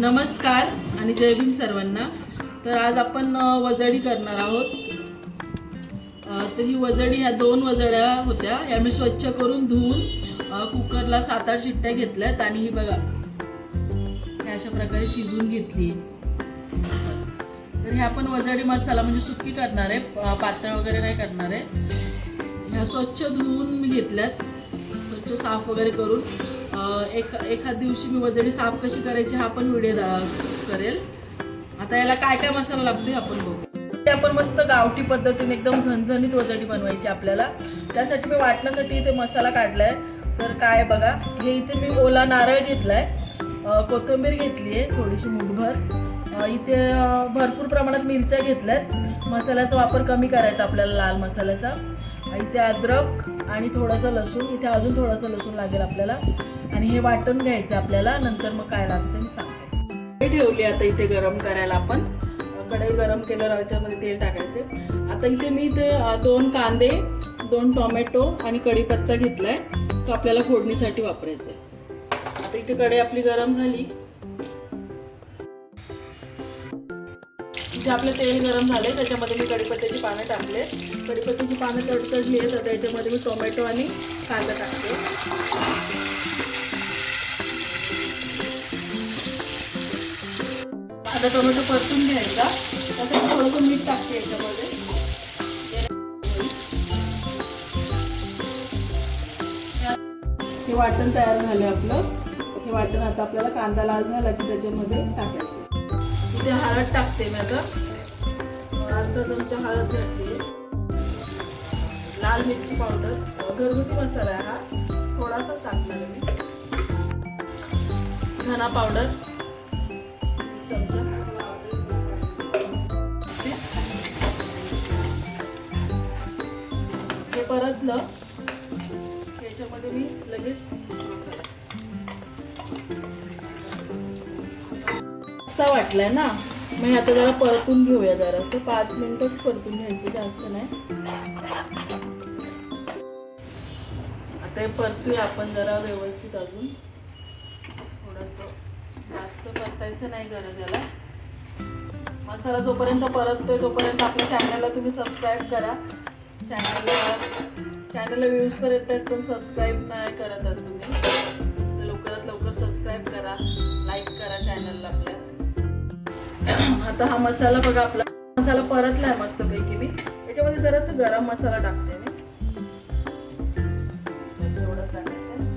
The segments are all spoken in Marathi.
नमस्कार आणि जय भीम सर्वांना. तर आज आपण वजडी करणार आहोत. तर ही वजडी ह्या दोन वजड्या होत्या. या मी स्वच्छ करून धुवून कुकरला सात आठ शिट्ट्या घेतल्यात आणि ही बघा हे अशा प्रकारे शिजून घेतली. तर ह्या आपण वजडी मसाला म्हणजे सुकी करणार आहे. पातळ वगैरे नाही करणार आहे. ह्या स्वच्छ धुवून मी घेतल्यात. स्वच्छ साफ वगैरे करून. एक एखाद दिवशी मी वजडी साफ कशी करायची हा पण व्हिडिओ करेल. आता याला काय काय मसाला लागतोय आपण बघू. ते आपण मस्त गावठी पद्धतीने एकदम झणझणीत वजडी बनवायची आपल्याला. त्यासाठी मी वाटण्यासाठी इथे मसाला काढलाय. तर काय बघा हे इथे मी ओला नारळ घेतलाय. अ, कोथिंबीर घेतली आहे थोडीशी मुठभर. इथे भरपूर प्रमाणात मिरच्या घेतल्यात. मसाल्याचा वापर कमी करायचा आपल्याला लाल मसाल्याचा. इथे अद्रक आणि थोडंसं लसूण. इथे अजून थोडंसं लसूण लागेल आपल्याला. आणि हे वाटून घ्यायचं आपल्याला. नंतर मग काय लागतं मी सांगते. कढई ठेवली आता इथे गरम करायला आपण. कढई गरम केल्यावर त्याच्यामध्ये तेल टाकायचे. आता इथे मी इथे दोन कांदे दोन टोमॅटो आणि कढीपत्ता आहे तो आपल्याला फोडणीसाठी वापरायचा आहे. आता इथे कढई आपली गरम झाली. इथे आपलं तेल गरम झाले त्याच्यामध्ये मी कढीपत्त्याची पानं टाकले. कढीपत्त्याची पानं तडतडली आहेत आता याच्यामध्ये मी टोमॅटो आणि कांदा टाकते. आता टोमॅटो परतून घ्यायचा. त्यासाठी थोडंसं मीठ टाकते याच्यामध्ये. हे वाटण तयार झालं आपलं. हे वाटण आता आपल्याला कांदा लाल झाला की त्याच्यामध्ये टाकायचं. इथे हळद टाकते मी आता अर्धा चमचा हळद घ्यायची लाल मिरची पावडर. घरगुती मसाला आहे हा. थोडासा टाकणार आहे मी धना पावडर. चमचा हे परतलं. याच्यामध्ये मी लगेच मसाला. वाटलाय ना? मग आता जरा परतून घेऊया जरा असं पाच मिनिटच परतून घ्यायचं जास्त नाही. आता हे परतूया आपण जरा व्यवस्थित अजून. थोडंसं जास्त परतायचं नाही गरज याला मसाला जोपर्यंत परततोय तोपर्यंत आपल्या चॅनलला तुम्ही सबस्क्राईब करा. चॅनलला चॅनलला व्ह्यूज करत आहेत पण सबस्क्राईब नाही करत आहात तुम्ही लवकरात लवकर सबस्क्राईब करा. लाईक करा चॅनलला आता हा मसाला बघा आपला मसाला परतला आहे मस्तपैकी मी. याच्यामध्ये जरासं गरम मसाला टाकते मी. एवढंच टाकायचं.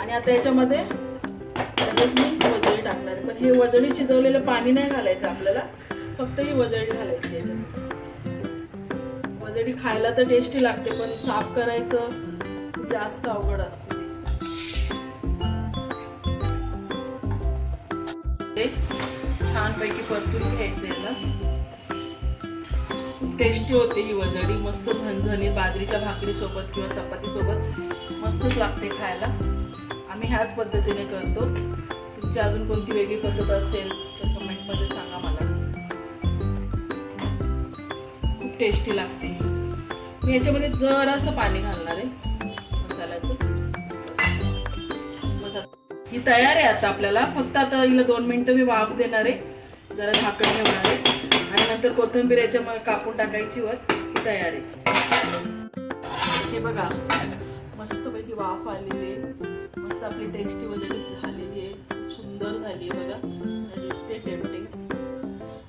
आणि आता याच्यामध्ये मी वजळी टाकणार पण हे वजळी शिजवलेलं पाणी नाही घालायचं आपल्याला. फक्त ही वजळी घालायची याच्यामध्ये वजळी खायला तर टेस्टी लागते पण साफ करायचं जास्त अवघड असते. ते छानपैकी परतून घ्यायचं याला खूप टेस्टी होते ही वजडी मस्त झणझणीत बाजरीच्या भाकरीसोबत किंवा चपातीसोबत मस्तच लागते खायला. आम्ही ह्याच पद्धतीने करतो. तुमची अजून कोणती वेगळी पद्धत असेल तर कमेंटमध्ये सांगा मला. खूप टेस्टी लागते मी याच्यामध्ये जरासं पाणी घालणार आहे. ही तयार आहे आता आपल्याला. फक्त आता हिला दोन मिनटं मी वाफ देणार आहे. जरा झाकण ठेवणार आहे. आणि नंतर कोथिंबीर याच्यामध्ये कापून टाकायची वर. ही तयार आहे. हे बघा. मस्तपैकी वाफ आलेली आहे. मस्त आपली टेस्टी वगैरे झालेली आहे. सुंदर झाली आहे बघा. दिसते टेम्पटिंग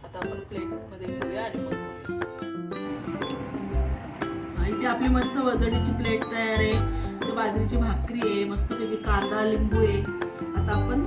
आता आपण प्लेटमध्ये घेऊया आणि मग इथे आपली मस्त वजडीची प्लेट तयार आहे. बाजरीची भाकरी आहे मस्तपैकी कांदा लिंबू आहे. आता आपण